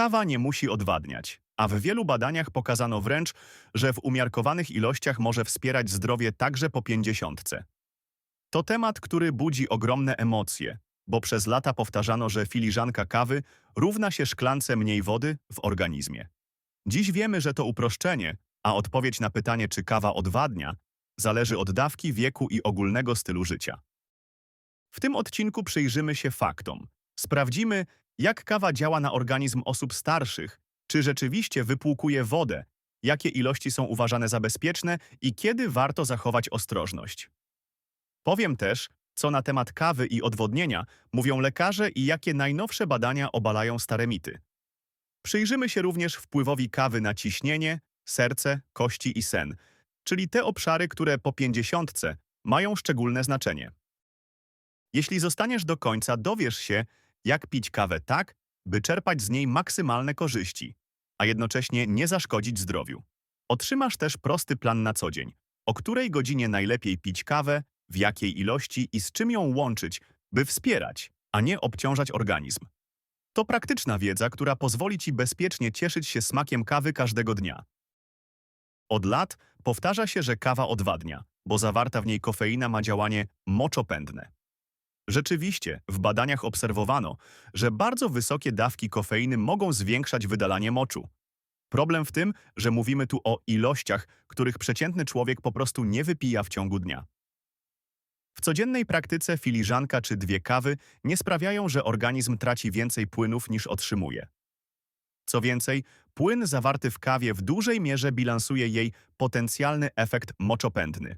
Kawa nie musi odwadniać, a w wielu badaniach pokazano wręcz, że w umiarkowanych ilościach może wspierać zdrowie także po pięćdziesiątce. To temat, który budzi ogromne emocje, bo przez lata powtarzano, że filiżanka kawy równa się szklance mniej wody w organizmie. Dziś wiemy, że to uproszczenie, a odpowiedź na pytanie, czy kawa odwadnia, zależy od dawki, wieku i ogólnego stylu życia. W tym odcinku przyjrzymy się faktom. Sprawdzimy, jak kawa działa na organizm osób starszych, czy rzeczywiście wypłukuje wodę, jakie ilości są uważane za bezpieczne i kiedy warto zachować ostrożność. Powiem też, co na temat kawy i odwodnienia mówią lekarze i jakie najnowsze badania obalają stare mity. Przyjrzymy się również wpływowi kawy na ciśnienie, serce, kości i sen, czyli te obszary, które po pięćdziesiątce mają szczególne znaczenie. Jeśli zostaniesz do końca, dowiesz się, jak pić kawę tak, by czerpać z niej maksymalne korzyści, a jednocześnie nie zaszkodzić zdrowiu. Otrzymasz też prosty plan na co dzień, o której godzinie najlepiej pić kawę, w jakiej ilości i z czym ją łączyć, by wspierać, a nie obciążać organizm. To praktyczna wiedza, która pozwoli Ci bezpiecznie cieszyć się smakiem kawy każdego dnia. Od lat powtarza się, że kawa odwadnia, bo zawarta w niej kofeina ma działanie moczopędne. Rzeczywiście, w badaniach obserwowano, że bardzo wysokie dawki kofeiny mogą zwiększać wydalanie moczu. Problem w tym, że mówimy tu o ilościach, których przeciętny człowiek po prostu nie wypija w ciągu dnia. W codziennej praktyce filiżanka czy dwie kawy nie sprawiają, że organizm traci więcej płynów niż otrzymuje. Co więcej, płyn zawarty w kawie w dużej mierze bilansuje jej potencjalny efekt moczopędny.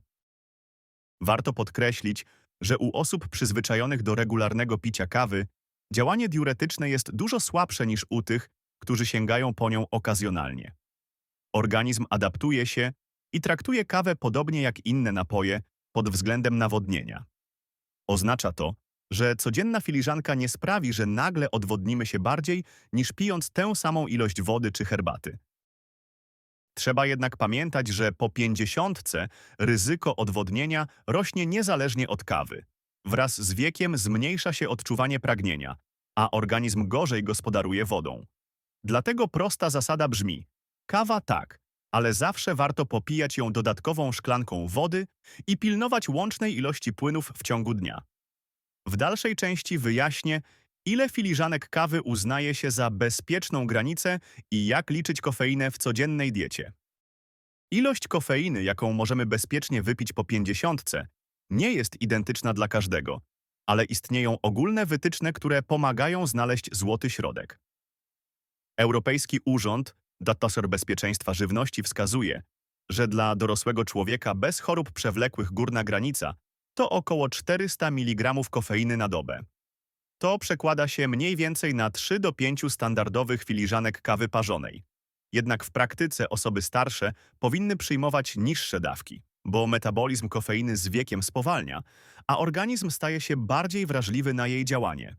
Warto podkreślić, że u osób przyzwyczajonych do regularnego picia kawy działanie diuretyczne jest dużo słabsze niż u tych, którzy sięgają po nią okazjonalnie. Organizm adaptuje się i traktuje kawę podobnie jak inne napoje pod względem nawodnienia. Oznacza to, że codzienna filiżanka nie sprawi, że nagle odwodnimy się bardziej niż pijąc tę samą ilość wody czy herbaty. Trzeba jednak pamiętać, że po pięćdziesiątce ryzyko odwodnienia rośnie niezależnie od kawy. Wraz z wiekiem zmniejsza się odczuwanie pragnienia, a organizm gorzej gospodaruje wodą. Dlatego prosta zasada brzmi: kawa tak, ale zawsze warto popijać ją dodatkową szklanką wody i pilnować łącznej ilości płynów w ciągu dnia. W dalszej części wyjaśnię, ile filiżanek kawy uznaje się za bezpieczną granicę i jak liczyć kofeinę w codziennej diecie. Ilość kofeiny, jaką możemy bezpiecznie wypić po pięćdziesiątce, nie jest identyczna dla każdego, ale istnieją ogólne wytyczne, które pomagają znaleźć złoty środek. Europejski Urząd Datasor Bezpieczeństwa Żywności wskazuje, że dla dorosłego człowieka bez chorób przewlekłych górna granica to około 400 mg kofeiny na dobę. To przekłada się mniej więcej na 3 do 5 standardowych filiżanek kawy parzonej. Jednak w praktyce osoby starsze powinny przyjmować niższe dawki, bo metabolizm kofeiny z wiekiem spowalnia, a organizm staje się bardziej wrażliwy na jej działanie.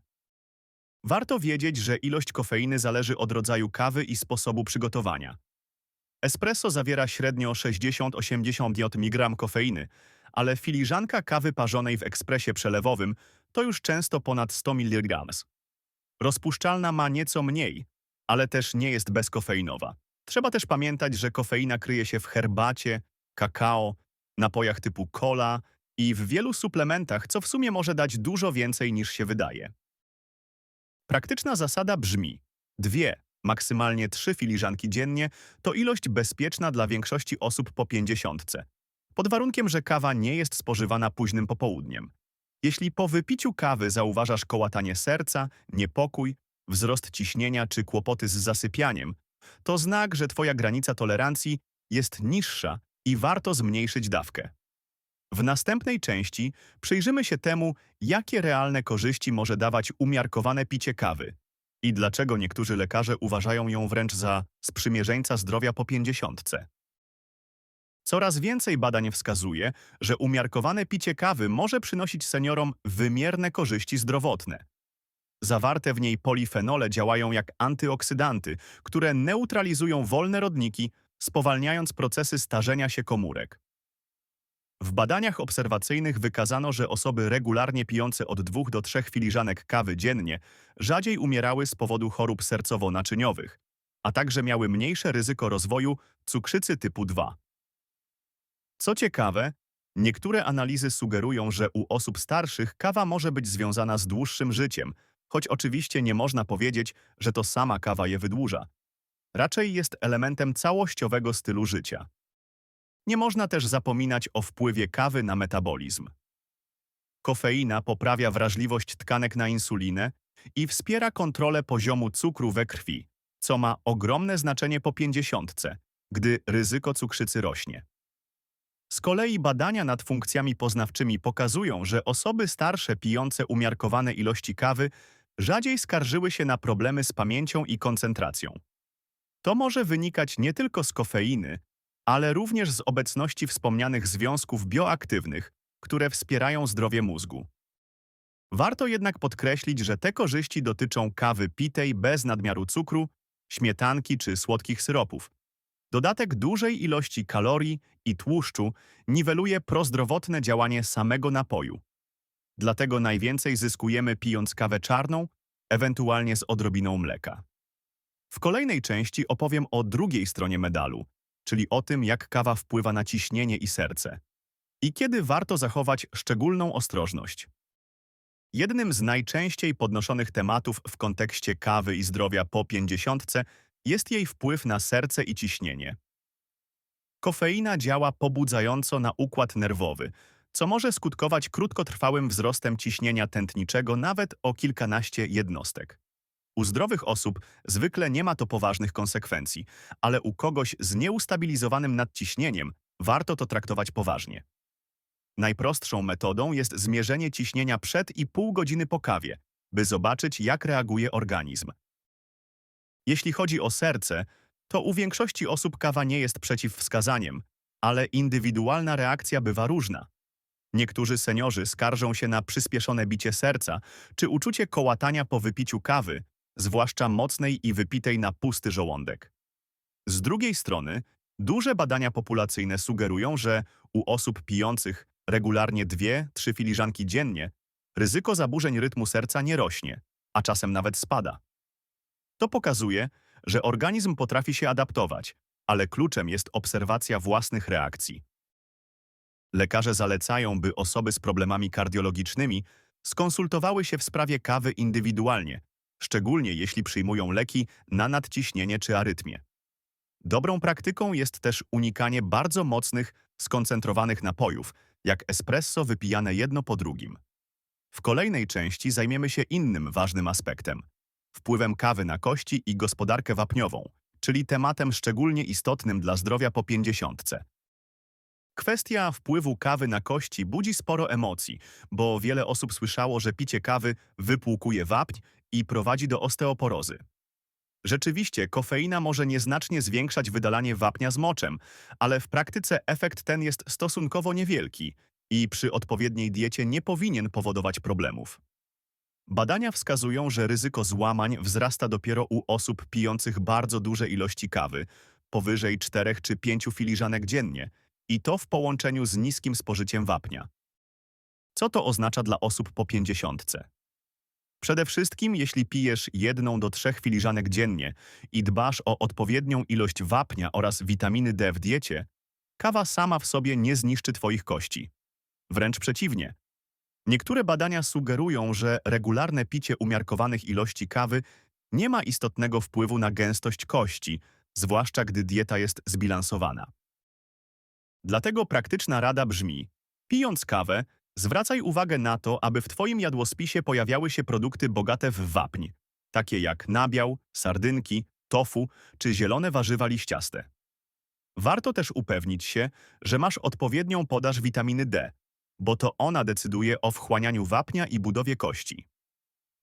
Warto wiedzieć, że ilość kofeiny zależy od rodzaju kawy i sposobu przygotowania. Espresso zawiera średnio 60-80 mg kofeiny, ale filiżanka kawy parzonej w ekspresie przelewowym to już często ponad 100 mg. Rozpuszczalna ma nieco mniej, ale też nie jest bezkofeinowa. Trzeba też pamiętać, że kofeina kryje się w herbacie, kakao, napojach typu cola i w wielu suplementach, co w sumie może dać dużo więcej niż się wydaje. Praktyczna zasada brzmi: dwie, maksymalnie trzy filiżanki dziennie to ilość bezpieczna dla większości osób po pięćdziesiątce, pod warunkiem, że kawa nie jest spożywana późnym popołudniem. Jeśli po wypiciu kawy zauważasz kołatanie serca, niepokój, wzrost ciśnienia czy kłopoty z zasypianiem, to znak, że Twoja granica tolerancji jest niższa i warto zmniejszyć dawkę. W następnej części przyjrzymy się temu, jakie realne korzyści może dawać umiarkowane picie kawy i dlaczego niektórzy lekarze uważają ją wręcz za sprzymierzeńca zdrowia po pięćdziesiątce. Coraz więcej badań wskazuje, że umiarkowane picie kawy może przynosić seniorom wymierne korzyści zdrowotne. Zawarte w niej polifenole działają jak antyoksydanty, które neutralizują wolne rodniki, spowalniając procesy starzenia się komórek. W badaniach obserwacyjnych wykazano, że osoby regularnie pijące od 2 do 3 filiżanek kawy dziennie rzadziej umierały z powodu chorób sercowo-naczyniowych, a także miały mniejsze ryzyko rozwoju cukrzycy typu 2. Co ciekawe, niektóre analizy sugerują, że u osób starszych kawa może być związana z dłuższym życiem, choć oczywiście nie można powiedzieć, że to sama kawa je wydłuża. Raczej jest elementem całościowego stylu życia. Nie można też zapominać o wpływie kawy na metabolizm. Kofeina poprawia wrażliwość tkanek na insulinę i wspiera kontrolę poziomu cukru we krwi, co ma ogromne znaczenie po pięćdziesiątce, gdy ryzyko cukrzycy rośnie. Z kolei badania nad funkcjami poznawczymi pokazują, że osoby starsze pijące umiarkowane ilości kawy rzadziej skarżyły się na problemy z pamięcią i koncentracją. To może wynikać nie tylko z kofeiny, ale również z obecności wspomnianych związków bioaktywnych, które wspierają zdrowie mózgu. Warto jednak podkreślić, że te korzyści dotyczą kawy pitej bez nadmiaru cukru, śmietanki czy słodkich syropów. Dodatek dużej ilości kalorii i tłuszczu niweluje prozdrowotne działanie samego napoju. Dlatego najwięcej zyskujemy pijąc kawę czarną, ewentualnie z odrobiną mleka. W kolejnej części opowiem o drugiej stronie medalu, czyli o tym, jak kawa wpływa na ciśnienie i serce i kiedy warto zachować szczególną ostrożność. Jednym z najczęściej podnoszonych tematów w kontekście kawy i zdrowia po pięćdziesiątce jest jej wpływ na serce i ciśnienie. Kofeina działa pobudzająco na układ nerwowy, co może skutkować krótkotrwałym wzrostem ciśnienia tętniczego nawet o kilkanaście jednostek. U zdrowych osób zwykle nie ma to poważnych konsekwencji, ale u kogoś z nieustabilizowanym nadciśnieniem warto to traktować poważnie. Najprostszą metodą jest zmierzenie ciśnienia przed i pół godziny po kawie, by zobaczyć, jak reaguje organizm. Jeśli chodzi o serce, to u większości osób kawa nie jest przeciwwskazaniem, ale indywidualna reakcja bywa różna. Niektórzy seniorzy skarżą się na przyspieszone bicie serca czy uczucie kołatania po wypiciu kawy, zwłaszcza mocnej i wypitej na pusty żołądek. Z drugiej strony, duże badania populacyjne sugerują, że u osób pijących regularnie dwie, trzy filiżanki dziennie ryzyko zaburzeń rytmu serca nie rośnie, a czasem nawet spada. To pokazuje, że organizm potrafi się adaptować, ale kluczem jest obserwacja własnych reakcji. Lekarze zalecają, by osoby z problemami kardiologicznymi skonsultowały się w sprawie kawy indywidualnie, szczególnie jeśli przyjmują leki na nadciśnienie czy arytmię. Dobrą praktyką jest też unikanie bardzo mocnych, skoncentrowanych napojów, jak espresso wypijane jedno po drugim. W kolejnej części zajmiemy się innym ważnym aspektem wpływem kawy na kości i gospodarkę wapniową, czyli tematem szczególnie istotnym dla zdrowia po pięćdziesiątce. Kwestia wpływu kawy na kości budzi sporo emocji, bo wiele osób słyszało, że picie kawy wypłukuje wapń i prowadzi do osteoporozy. Rzeczywiście, kofeina może nieznacznie zwiększać wydalanie wapnia z moczem, ale w praktyce efekt ten jest stosunkowo niewielki i przy odpowiedniej diecie nie powinien powodować problemów. Badania wskazują, że ryzyko złamań wzrasta dopiero u osób pijących bardzo duże ilości kawy, powyżej 4 czy 5 filiżanek dziennie, i to w połączeniu z niskim spożyciem wapnia. Co to oznacza dla osób po pięćdziesiątce? Przede wszystkim, jeśli pijesz jedną do trzech filiżanek dziennie i dbasz o odpowiednią ilość wapnia oraz witaminy D w diecie, kawa sama w sobie nie zniszczy Twoich kości. Wręcz przeciwnie. Niektóre badania sugerują, że regularne picie umiarkowanych ilości kawy nie ma istotnego wpływu na gęstość kości, zwłaszcza gdy dieta jest zbilansowana. Dlatego praktyczna rada brzmi: pijąc kawę, zwracaj uwagę na to, aby w Twoim jadłospisie pojawiały się produkty bogate w wapń, takie jak nabiał, sardynki, tofu czy zielone warzywa liściaste. Warto też upewnić się, że masz odpowiednią podaż witaminy D, bo to ona decyduje o wchłanianiu wapnia i budowie kości.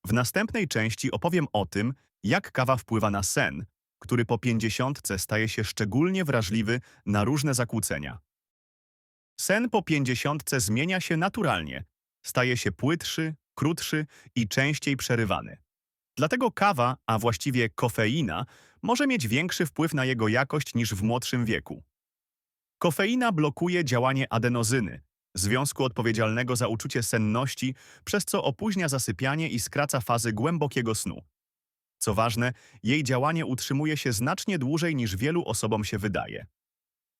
W następnej części opowiem o tym, jak kawa wpływa na sen, który po pięćdziesiątce staje się szczególnie wrażliwy na różne zakłócenia. Sen po pięćdziesiątce zmienia się naturalnie. Staje się płytszy, krótszy i częściej przerywany. Dlatego kawa, a właściwie kofeina, może mieć większy wpływ na jego jakość niż w młodszym wieku. Kofeina blokuje działanie adenozyny, związku odpowiedzialnego za uczucie senności, przez co opóźnia zasypianie i skraca fazy głębokiego snu. Co ważne, jej działanie utrzymuje się znacznie dłużej niż wielu osobom się wydaje.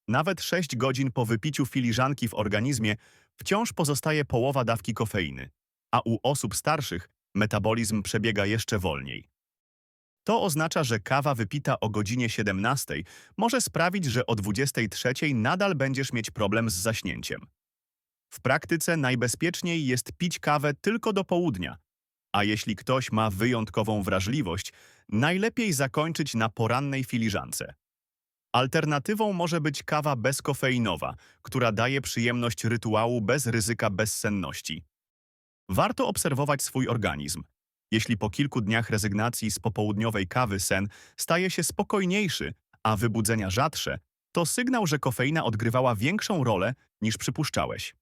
Nawet 6 godzin po wypiciu filiżanki w organizmie wciąż pozostaje połowa dawki kofeiny, a u osób starszych metabolizm przebiega jeszcze wolniej. To oznacza, że kawa wypita o godzinie 17 może sprawić, że o 23 nadal będziesz mieć problem z zaśnięciem. W praktyce najbezpieczniej jest pić kawę tylko do południa, a jeśli ktoś ma wyjątkową wrażliwość, najlepiej zakończyć na porannej filiżance. Alternatywą może być kawa bezkofeinowa, która daje przyjemność rytuału bez ryzyka bezsenności. Warto obserwować swój organizm. Jeśli po kilku dniach rezygnacji z popołudniowej kawy sen staje się spokojniejszy, a wybudzenia rzadsze, to sygnał, że kofeina odgrywała większą rolę niż przypuszczałeś.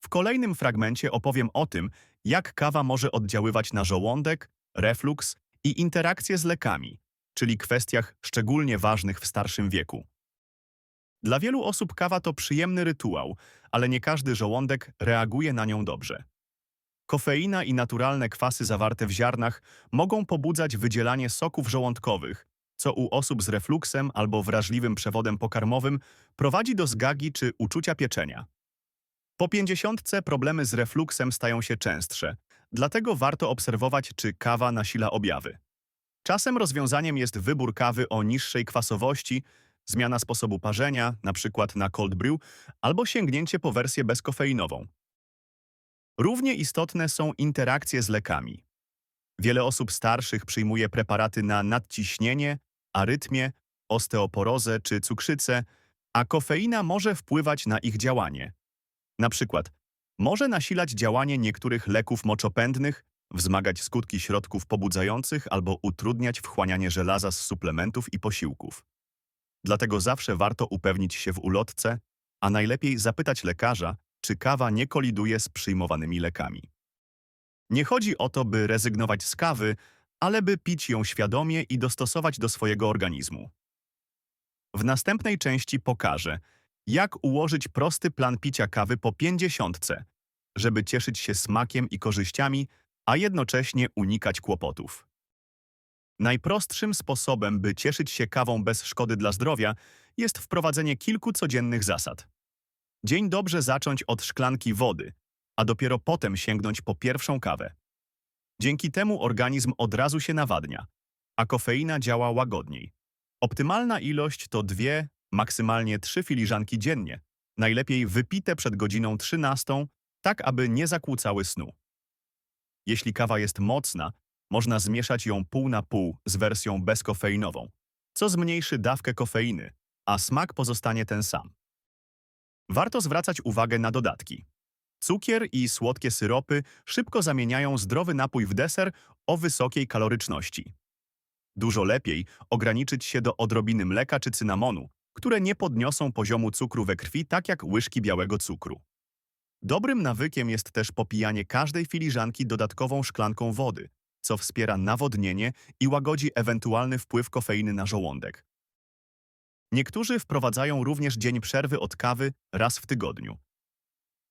W kolejnym fragmencie opowiem o tym, jak kawa może oddziaływać na żołądek, refluks i interakcje z lekami, czyli kwestiach szczególnie ważnych w starszym wieku. Dla wielu osób kawa to przyjemny rytuał, ale nie każdy żołądek reaguje na nią dobrze. Kofeina i naturalne kwasy zawarte w ziarnach mogą pobudzać wydzielanie soków żołądkowych, co u osób z refluksem albo wrażliwym przewodem pokarmowym prowadzi do zgagi czy uczucia pieczenia. Po pięćdziesiątce problemy z refluksem stają się częstsze, dlatego warto obserwować, czy kawa nasila objawy. Czasem rozwiązaniem jest wybór kawy o niższej kwasowości, zmiana sposobu parzenia, np. na cold brew, albo sięgnięcie po wersję bezkofeinową. Równie istotne są interakcje z lekami. Wiele osób starszych przyjmuje preparaty na nadciśnienie, arytmię, osteoporozę czy cukrzycę, a kofeina może wpływać na ich działanie. Na przykład może nasilać działanie niektórych leków moczopędnych, wzmagać skutki środków pobudzających albo utrudniać wchłanianie żelaza z suplementów i posiłków. Dlatego zawsze warto upewnić się w ulotce, a najlepiej zapytać lekarza, czy kawa nie koliduje z przyjmowanymi lekami. Nie chodzi o to, by rezygnować z kawy, ale by pić ją świadomie i dostosować do swojego organizmu. W następnej części pokażę, jak ułożyć prosty plan picia kawy po pięćdziesiątce, żeby cieszyć się smakiem i korzyściami, a jednocześnie unikać kłopotów. Najprostszym sposobem, by cieszyć się kawą bez szkody dla zdrowia, jest wprowadzenie kilku codziennych zasad. Dzień dobrze zacząć od szklanki wody, a dopiero potem sięgnąć po pierwszą kawę. Dzięki temu organizm od razu się nawadnia, a kofeina działa łagodniej. Optymalna ilość to dwie, maksymalnie trzy filiżanki dziennie, najlepiej wypite przed godziną 13, tak aby nie zakłócały snu. Jeśli kawa jest mocna, można zmieszać ją pół na pół z wersją bezkofeinową, co zmniejszy dawkę kofeiny, a smak pozostanie ten sam. Warto zwracać uwagę na dodatki. Cukier i słodkie syropy szybko zamieniają zdrowy napój w deser o wysokiej kaloryczności. Dużo lepiej ograniczyć się do odrobiny mleka czy cynamonu, które nie podniosą poziomu cukru we krwi tak jak łyżki białego cukru. Dobrym nawykiem jest też popijanie każdej filiżanki dodatkową szklanką wody, co wspiera nawodnienie i łagodzi ewentualny wpływ kofeiny na żołądek. Niektórzy wprowadzają również dzień przerwy od kawy raz w tygodniu.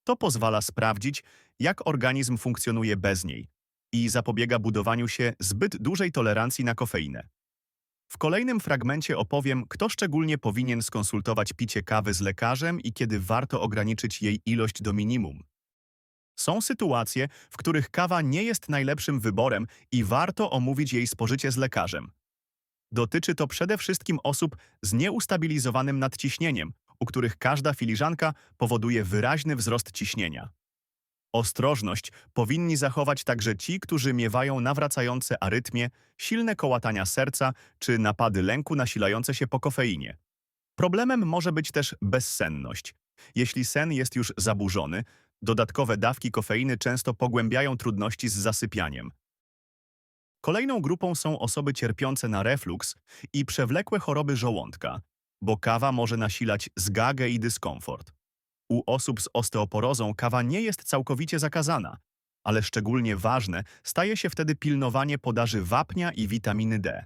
To pozwala sprawdzić, jak organizm funkcjonuje bez niej i zapobiega budowaniu się zbyt dużej tolerancji na kofeinę. W kolejnym fragmencie opowiem, kto szczególnie powinien skonsultować picie kawy z lekarzem i kiedy warto ograniczyć jej ilość do minimum. Są sytuacje, w których kawa nie jest najlepszym wyborem i warto omówić jej spożycie z lekarzem. Dotyczy to przede wszystkim osób z nieustabilizowanym nadciśnieniem, u których każda filiżanka powoduje wyraźny wzrost ciśnienia. Ostrożność powinni zachować także ci, którzy miewają nawracające arytmie, silne kołatania serca czy napady lęku nasilające się po kofeinie. Problemem może być też bezsenność. Jeśli sen jest już zaburzony, dodatkowe dawki kofeiny często pogłębiają trudności z zasypianiem. Kolejną grupą są osoby cierpiące na refluks i przewlekłe choroby żołądka, bo kawa może nasilać zgagę i dyskomfort. U osób z osteoporozą kawa nie jest całkowicie zakazana, ale szczególnie ważne staje się wtedy pilnowanie podaży wapnia i witaminy D.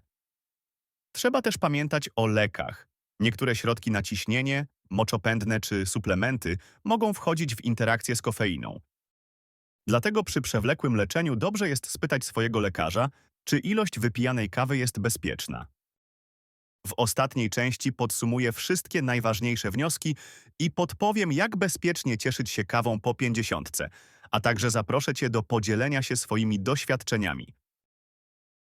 Trzeba też pamiętać o lekach, Niektóre środki na ciśnienie, moczopędne czy suplementy mogą wchodzić w interakcję z kofeiną. Dlatego przy przewlekłym leczeniu dobrze jest spytać swojego lekarza, czy ilość wypijanej kawy jest bezpieczna. W ostatniej części podsumuję wszystkie najważniejsze wnioski i podpowiem, jak bezpiecznie cieszyć się kawą po pięćdziesiątce, a także zaproszę Cię do podzielenia się swoimi doświadczeniami.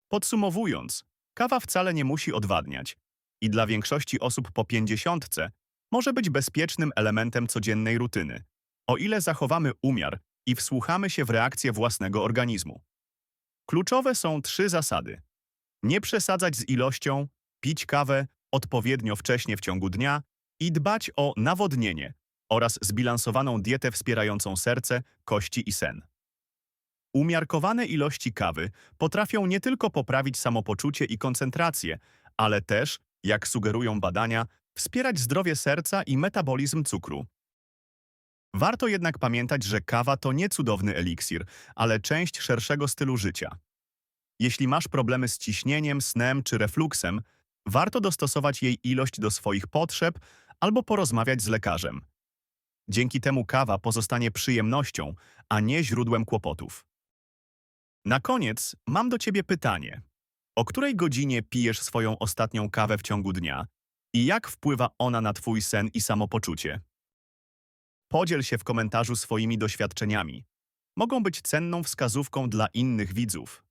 Podsumowując, kawa wcale nie musi odwadniać i dla większości osób po pięćdziesiątce może być bezpiecznym elementem codziennej rutyny, o ile zachowamy umiar i wsłuchamy się w reakcję własnego organizmu. Kluczowe są trzy zasady. Nie przesadzać z ilością, pić kawę odpowiednio wcześnie w ciągu dnia i dbać o nawodnienie oraz zbilansowaną dietę wspierającą serce, kości i sen. Umiarkowane ilości kawy potrafią nie tylko poprawić samopoczucie i koncentrację, ale też, jak sugerują badania, wspierać zdrowie serca i metabolizm cukru. Warto jednak pamiętać, że kawa to nie cudowny eliksir, ale część szerszego stylu życia. Jeśli masz problemy z ciśnieniem, snem czy refluksem, warto dostosować jej ilość do swoich potrzeb albo porozmawiać z lekarzem. Dzięki temu kawa pozostanie przyjemnością, a nie źródłem kłopotów. Na koniec mam do Ciebie pytanie. O której godzinie pijesz swoją ostatnią kawę w ciągu dnia i jak wpływa ona na Twój sen i samopoczucie? Podziel się w komentarzu swoimi doświadczeniami. Mogą być cenną wskazówką dla innych widzów.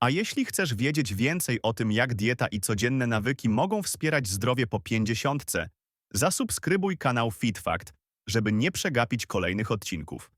A jeśli chcesz wiedzieć więcej o tym, jak dieta i codzienne nawyki mogą wspierać zdrowie po pięćdziesiątce, zasubskrybuj kanał FitFact, żeby nie przegapić kolejnych odcinków.